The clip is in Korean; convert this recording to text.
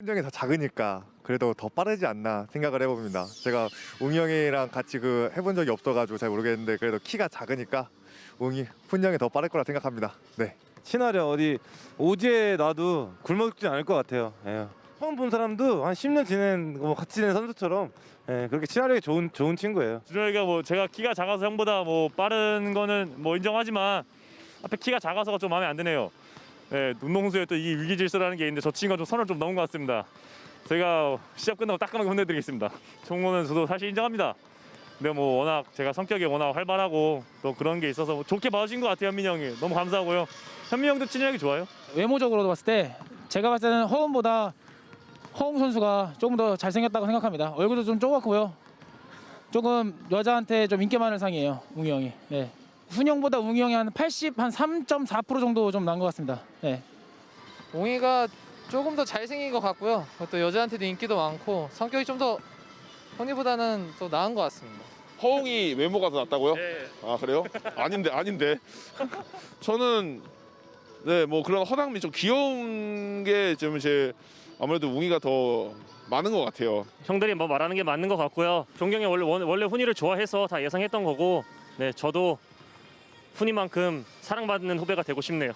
훈정이 더 작으니까 그래도 더 빠르지 않나 생각을 해봅니다. 제가 웅이 형이랑 같이 그 해본 적이 없어가지고 잘 모르겠는데 그래도 키가 작으니까 웅이 훈정이 더 빠를 거라 생각합니다. 네. 친하려 어디 오지에 놔도 굶어 죽지 않을 것 같아요. 예. 처음 본 사람도 한 10년 지낸 뭐 같이 지낸 선수처럼 예, 그렇게 친화력이 좋은 좋은 친구예요. 준호이가 뭐 제가 키가 작아서 형보다 뭐 빠른 거는 뭐 인정하지만 앞에 키가 작아서가 좀 마음에 안 드네요. 예, 운동수에 또 이 위기 질서라는 게 있는데 저 친구가 좀 선을 좀 넘은 것 같습니다. 제가 시합 끝나고 따끔하게 혼내드리겠습니다. 종호는 저도 사실 인정합니다. 근데 뭐 워낙 제가 성격이 워낙 활발하고 또 그런 게 있어서 뭐 좋게 봐주신 것 같아요 현민이 형이 너무 감사하고요. 현민이 형도 친하게 좋아요. 외모적으로 봤을 때 제가 봤을 때는 허웅보다 허웅 선수가 조금 더 잘생겼다고 생각합니다. 얼굴도 좀 조그맣고요. 조금 여자한테 좀 인기 많은 상이에요. 웅이 형이. 네. 훈영보다 웅이 형이 한 80, 한 3.4% 정도 좀 난 것 같습니다. 네. 웅이가 조금 더 잘생긴 것 같고요. 또 여자한테도 인기도 많고 성격이 좀더 형님보다는 더 나은 것 같습니다. 허웅이 외모가 더 낫다고요? 네. 아 그래요? 아닌데 아닌데. 저는 네 뭐 그런 허당미 좀 귀여운 게 좀 제 아무래도 웅이가 더 많은 것 같아요. 형들이 뭐 말하는 게 맞는 것 같고요. 종경이 원래 원- 원래 훈이를 좋아해서 다 예상했던 거고, 네 저도 훈이만큼 사랑받는 후배가 되고 싶네요.